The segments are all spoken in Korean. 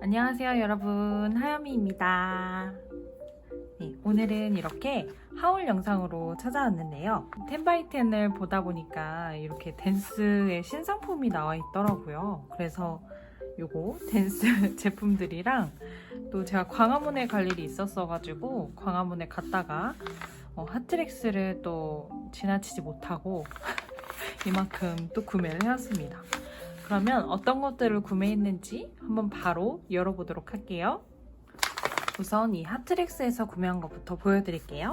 안녕하세요 여러분. 하야미입니다. 네, 오늘은 이렇게 하울 영상으로 찾아왔는데요. 10바이10을 보다 보니까 이렇게 댄스의 신상품이 나와 있더라고요. 그래서 요거 댄스 제품들이랑 또 제가 광화문에 갈 일이 있었어 가지고 광화문에 갔다가 어, 하트렉스를 또 지나치지 못하고 이만큼 또 구매를 해왔습니다 그러면 어떤 것들을 구매했는지 한번 바로 열어보도록 할게요. 우선 이 하트렉스에서 구매한 것부터 보여드릴게요.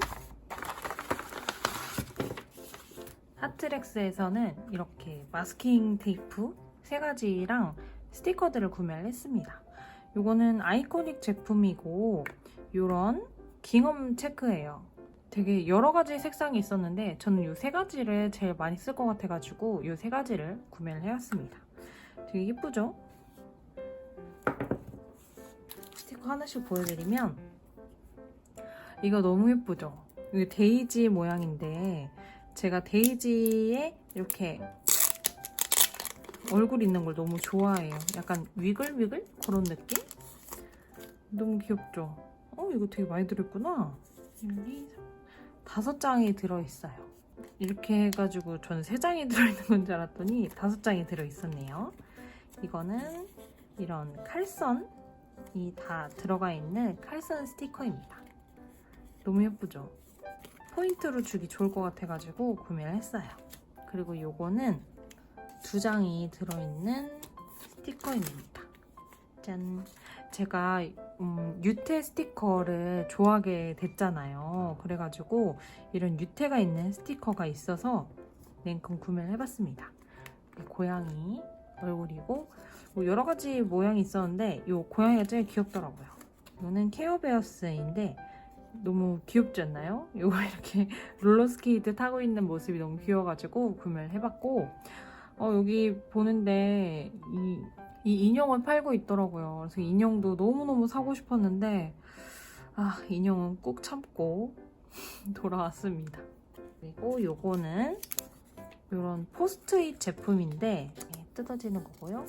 하트렉스에서는 이렇게 마스킹 테이프 세 가지랑 스티커들을 구매를 했습니다. 이거는 아이코닉 제품이고 이런 깅엄 체크예요. 되게 여러 가지 색상이 있었는데 저는 이 세 가지를 제일 많이 쓸 것 같아가지고 이 세 가지를 구매를 해왔습니다. 되게 예쁘죠? 스티커 하나씩 보여드리면 이거 너무 예쁘죠? 이게 데이지 모양인데 제가 데이지에 이렇게 얼굴 있는 걸 너무 좋아해요. 약간 위글위글 그런 느낌? 너무 귀엽죠? 어 이거 되게 많이 들어있구나. 1, 2, 3, 다섯 장이 들어있어요. 이렇게 해가지고 저는 세 장이 들어있는 건 줄 알았더니 다섯 장이 들어있었네요. 이거는 이런 칼선이 다 들어가 있는 칼선 스티커입니다. 너무 예쁘죠? 포인트로 주기 좋을 것 같아가지고 구매를 했어요. 그리고 요거는 두 장이 들어있는 스티커입니다. 짠! 제가 음, 유태 스티커를 좋아하게 됐잖아요. 그래가지고 이런 유태가 있는 스티커가 있어서 냉큼 구매를 해봤습니다. 고양이 얼굴이고 뭐 여러 가지 모양이 있었는데 이 고양이가 제일 귀엽더라고요. 이거는 케어베어스인데 너무 귀엽지 않나요? 이거 이렇게 롤러스케이트 타고 있는 모습이 너무 귀여워가지고 구매를 해봤고 어, 여기 보는데 이, 이 인형을 팔고 있더라고요. 그래서 인형도 너무너무 사고 싶었는데 아 인형은 꾹 참고 돌아왔습니다. 그리고 요거는 이런 포스트잇 제품인데 네, 뜯어지는 거고요.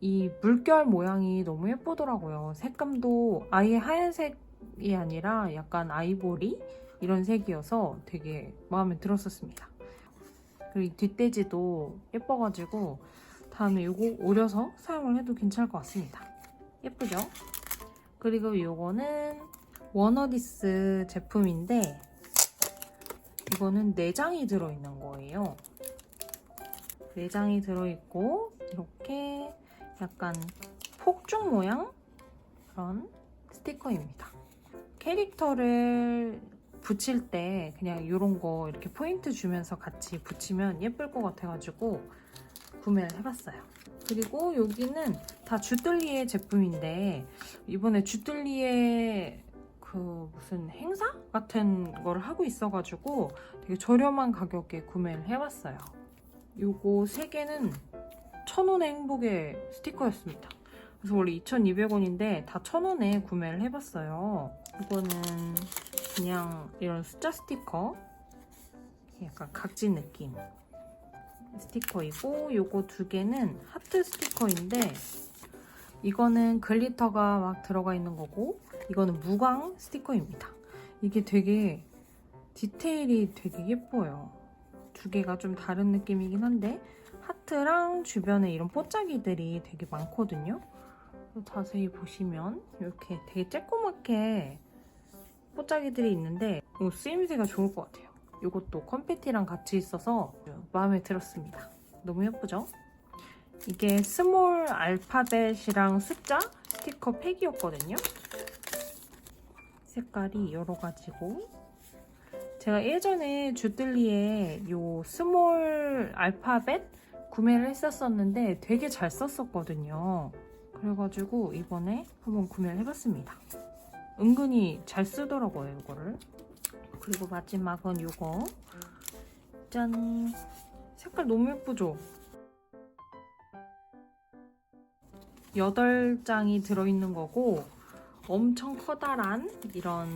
이 물결 모양이 너무 예쁘더라고요. 색감도 아예 하얀색이 아니라 약간 아이보리 이런 색이어서 되게 마음에 들었었습니다. 그리고 이 뒷돼지도 예뻐가지고 다음에 이거 오려서 사용을 해도 괜찮을 것 같습니다. 예쁘죠? 그리고 이거는 워너디스 제품인데 이거는 내장이 들어있는 거예요. 내장이 들어있고 이렇게 약간 폭죽 모양 그런 스티커입니다. 캐릭터를 붙일 때 그냥 이런 거 이렇게 포인트 주면서 같이 붙이면 예쁠 것 같아가지고 구매를 해봤어요. 그리고 여기는 다 주뜰리에 제품인데 이번에 주뜰리에 그 무슨 행사 같은 걸 하고 있어가지고 되게 저렴한 가격에 구매를 해봤어요. 요거 세 개는 천원의 행복의 스티커였습니다. 그래서 원래 2,200원인데 다 천원에 구매를 해봤어요. 이거는 그냥 이런 숫자 스티커 약간 각진 느낌 스티커이고 요거 두 개는 하트 스티커인데 이거는 글리터가 막 들어가 있는 거고 이거는 무광 스티커입니다. 이게 되게 디테일이 되게 예뻐요. 두 개가 좀 다른 느낌이긴 한데 하트랑 주변에 이런 뽀짝이들이 되게 많거든요. 자세히 보시면 이렇게 되게 쬐꼬맣게 뽀짝이들이 있는데 이거 쓰임새가 좋을 것 같아요. 이것도 컴패티랑 같이 있어서 마음에 들었습니다. 너무 예쁘죠? 이게 스몰 알파벳이랑 숫자 스티커 팩이었거든요. 색깔이 여러 가지고 제가 예전에 주뜰리에 요 스몰 알파벳 구매를 했었었는데 되게 잘 썼었거든요. 그래가지고 이번에 한번 구매를 해봤습니다. 은근히 잘 쓰더라고요, 이거를. 그리고 마지막은 이거. 짠! 색깔 너무 예쁘죠? 8장이 들어있는 거고 엄청 커다란 이런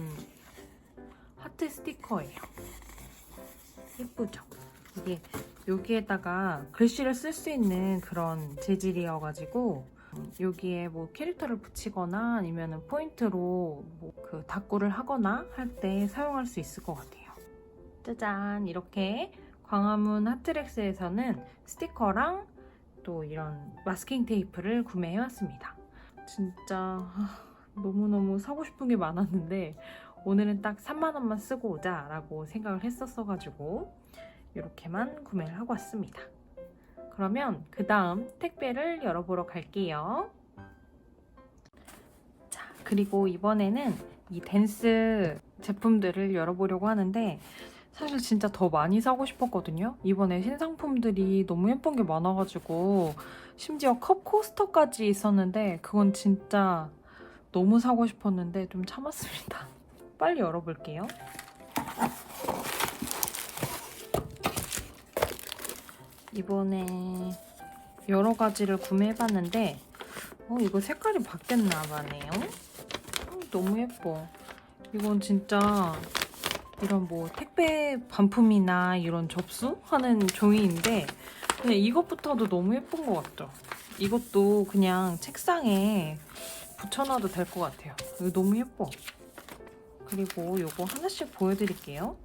하트 스티커예요. 예쁘죠? 이게 여기에다가 글씨를 쓸 수 있는 그런 재질이어가지고 여기에 뭐 캐릭터를 붙이거나 아니면 포인트로 뭐 그 다꾸를 하거나 할 때 사용할 수 있을 것 같아요. 짜잔 이렇게 광화문 하트렉스에서는 스티커랑 또 이런 마스킹 테이프를 구매해왔습니다. 진짜 아, 너무너무 사고 싶은 게 많았는데 오늘은 딱 3만 원만 쓰고 오자 라고 생각을 했었어가지고 이렇게만 구매를 하고 왔습니다. 그러면 그 다음 택배를 열어보러 갈게요. 자, 그리고 이번에는 이 댄스 제품들을 열어보려고 하는데 사실 진짜 더 많이 사고 싶었거든요. 이번에 신상품들이 너무 예쁜 게 많아가지고 심지어 컵 코스터까지 있었는데 그건 진짜 너무 사고 싶었는데 좀 참았습니다. 빨리 열어볼게요. 이번에 여러 가지를 구매해봤는데 어, 이거 색깔이 바뀌었나 봐네요. 어, 너무 예뻐. 이건 진짜 이런 뭐 택배 반품이나 이런 접수하는 종이인데 그냥 이것부터도 너무 예쁜 것 같죠? 이것도 그냥 책상에 붙여놔도 될 것 같아요. 너무 예뻐. 그리고 요거 하나씩 보여드릴게요.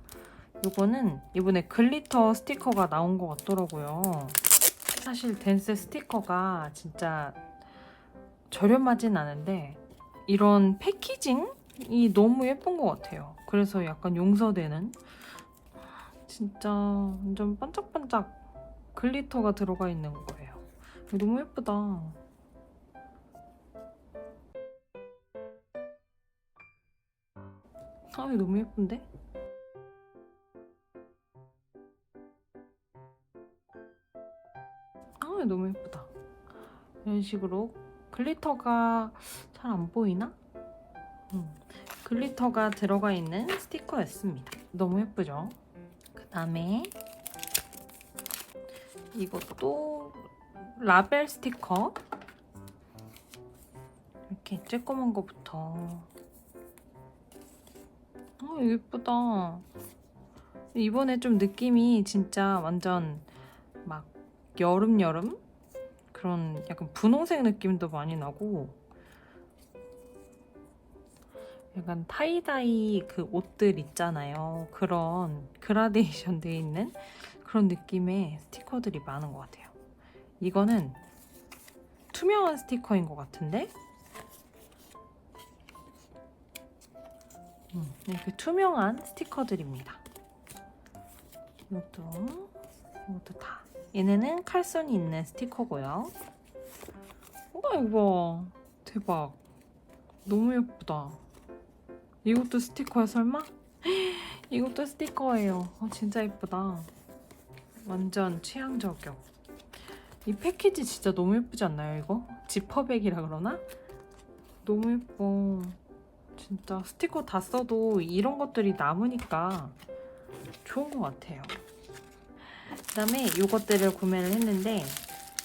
요거는 이번에 글리터 스티커가 나온 것 같더라고요. 사실 댄스 스티커가 진짜 저렴하진 않은데 이런 패키징이 너무 예쁜 것 같아요. 그래서 약간 용서되는 진짜 완전 반짝반짝 글리터가 들어가 있는 거예요. 너무 예쁘다. 아, 너무 예쁜데? 아, 너무 예쁘다. 이런 식으로 글리터가 잘 안 보이나? 음, 글리터가 들어가 있는 스티커였습니다. 너무 예쁘죠? 그 다음에 이것도 라벨 스티커 이렇게 쬐꼬만 거부터 아 이거 예쁘다 이번에 좀 느낌이 진짜 완전 막 여름 여름 그런 약간 분홍색 느낌도 많이 나고 약간 타이다이 그 옷들 있잖아요. 그런 그라데이션 돼 있는 그런 느낌의 스티커들이 많은 것 같아요. 이거는 투명한 스티커인 것 같은데? 음, 이렇게 투명한 스티커들입니다. 이것도, 이것도 다. 얘네는 칼선이 있는 스티커고요. 우와, 이거 봐. 대박. 너무 예쁘다. 이것도 스티커야 설마? 이것도 스티커예요. 어, 진짜 예쁘다. 완전 취향 저격. 이 패키지 진짜 너무 예쁘지 않나요 이거? 지퍼백이라 그러나? 너무 예뻐. 진짜 스티커 다 써도 이런 것들이 남으니까 좋은 것 같아요. 그 다음에 이것들을 구매를 했는데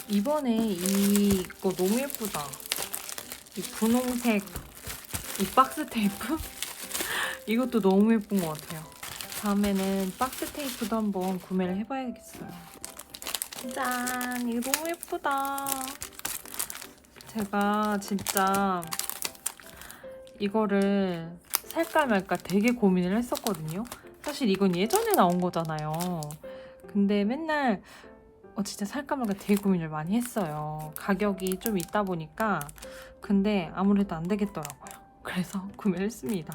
이번에 이거 너무 예쁘다. 이 분홍색 이 박스 테이프? 이것도 너무 예쁜 것 같아요. 다음에는 박스 테이프도 한번 구매를 해봐야겠어요. 짠! 이거 너무 예쁘다. 제가 진짜 이거를 살까 말까 되게 고민을 했었거든요. 사실 이건 예전에 나온 거잖아요. 근데 맨날 어, 진짜 살까 말까 되게 고민을 많이 했어요. 가격이 좀 있다 보니까. 근데 아무래도 안 되겠더라고요. 그래서 구매를 했습니다.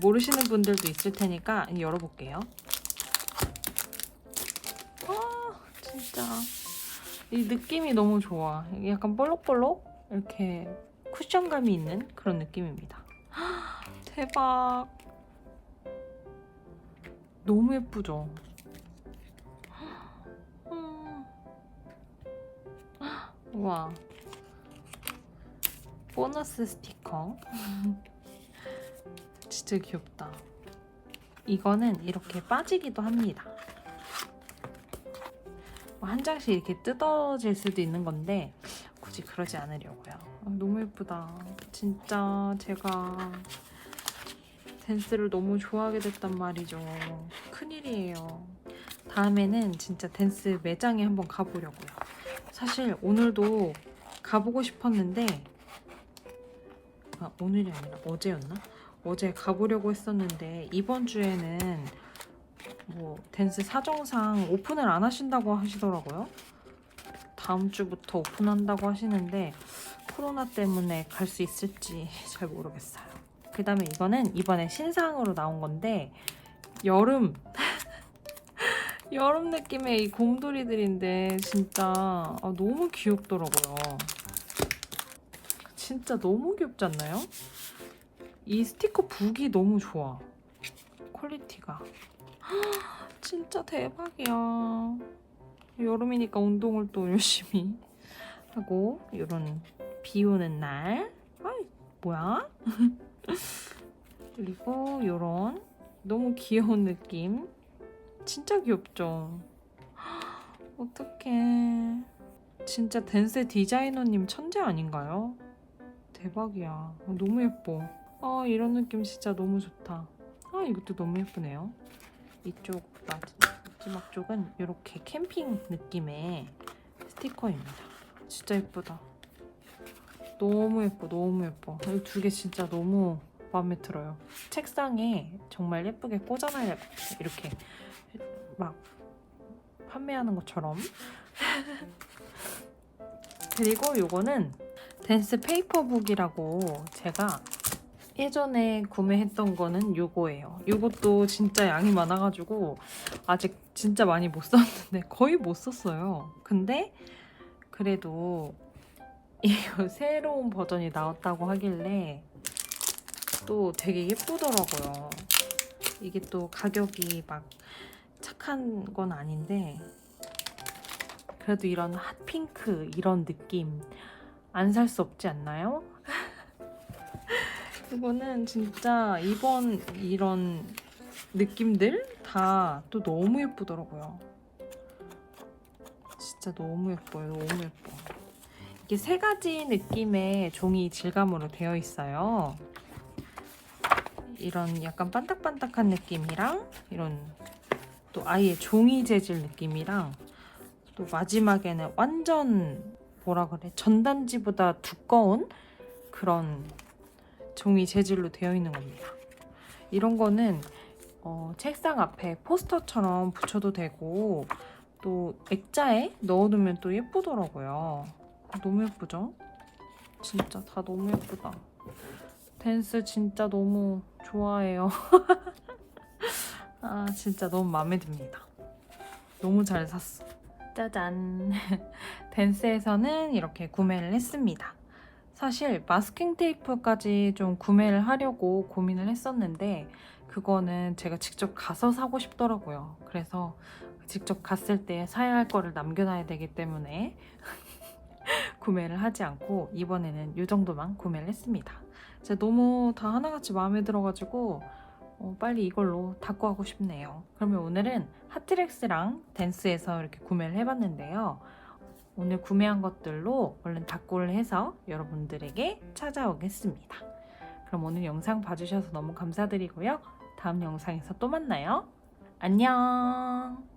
모르시는 분들도 있을 테니까 열어볼게요. 아, 진짜. 이 느낌이 너무 좋아. 약간 볼록볼록 이렇게 쿠션감이 있는 그런 느낌입니다. 대박. 너무 예쁘죠? 음. 우와. 보너스 스티커. 진짜 귀엽다. 이거는 이렇게 빠지기도 합니다. 뭐한 장씩 이렇게 뜯어질 수도 있는 건데 굳이 그러지 않으려고요. 아, 너무 예쁘다. 진짜 제가 댄스를 너무 좋아하게 됐단 말이죠. 큰일이에요. 다음에는 진짜 댄스 매장에 한번 가보려고요. 사실 오늘도 가보고 싶었는데 아, 오늘이 아니라 어제였나? 어제 가보려고 했었는데 이번 주에는 뭐 댄스 사정상 오픈을 안 하신다고 하시더라고요. 다음 주부터 오픈한다고 하시는데 코로나 때문에 갈 수 있을지 잘 모르겠어요. 그 다음에 이거는 이번에 신상으로 나온 건데 여름 여름 느낌의 이 곰돌이들인데 진짜 아, 너무 귀엽더라고요. 진짜 너무 귀엽지 않나요? 이 스티커 북이 너무 좋아. 퀄리티가. 진짜 대박이야. 여름이니까 운동을 또 열심히 하고 이런 비 오는 날. 아이 뭐야? 그리고 이런 너무 귀여운 느낌. 진짜 귀엽죠? 어떡해. 진짜 댄스 디자이너님 천재 아닌가요? 대박이야. 너무 예뻐. 아, 이런 느낌 진짜 너무 좋다. 아, 이것도 너무 예쁘네요. 이쪽 마- 마지막 쪽은 이렇게 캠핑 느낌의 스티커입니다. 진짜 예쁘다. 너무 예뻐, 너무 예뻐. 이 두 개 진짜 너무 마음에 들어요. 책상에 정말 예쁘게 꽂아놔야. 이렇게 막 판매하는 것처럼. 그리고 요거는 댄스 페이퍼북이라고 제가 예전에 구매했던 거는 요거예요. 요것도 진짜 양이 많아가지고 아직 진짜 많이 못 썼는데 거의 못 썼어요. 근데 그래도 이거 새로운 버전이 나왔다고 하길래 또 되게 예쁘더라고요. 이게 또 가격이 막 착한 건 아닌데 그래도 이런 핫핑크 이런 느낌 안 살 수 없지 않나요? 이거는 진짜 이번 이런 느낌들 다 또 너무 예쁘더라고요. 진짜 너무 예뻐요. 너무 예뻐. 이게 세 가지 느낌의 종이 질감으로 되어 있어요. 이런 약간 반딱반딱한 느낌이랑 이런 또 아예 종이 재질 느낌이랑 또 마지막에는 완전 뭐라 그래 전단지보다 두꺼운 그런 종이 재질로 되어 있는 겁니다. 이런 거는 어, 책상 앞에 포스터처럼 붙여도 되고 또 액자에 넣어두면 또 예쁘더라고요. 너무 예쁘죠? 진짜 다 너무 예쁘다. 댄스 진짜 너무 좋아해요. 아 진짜 너무 마음에 듭니다. 너무 잘 샀어. 짜잔. 댄스에서는 이렇게 구매를 했습니다. 사실 마스킹 테이프까지 좀 구매를 하려고 고민을 했었는데 그거는 제가 직접 가서 사고 싶더라고요. 그래서 직접 갔을 때 사야 할 거를 남겨놔야 되기 때문에 구매를 하지 않고 이번에는 이 정도만 구매를 했습니다. 제가 너무 다 하나같이 마음에 들어가지고 어, 빨리 이걸로 닦고 하고 싶네요. 그러면 오늘은 하트렉스랑 댄스에서 이렇게 구매를 해봤는데요. 오늘 구매한 것들로 얼른 닦고를 해서 여러분들에게 찾아오겠습니다. 그럼 오늘 영상 봐주셔서 너무 감사드리고요. 다음 영상에서 또 만나요. 안녕!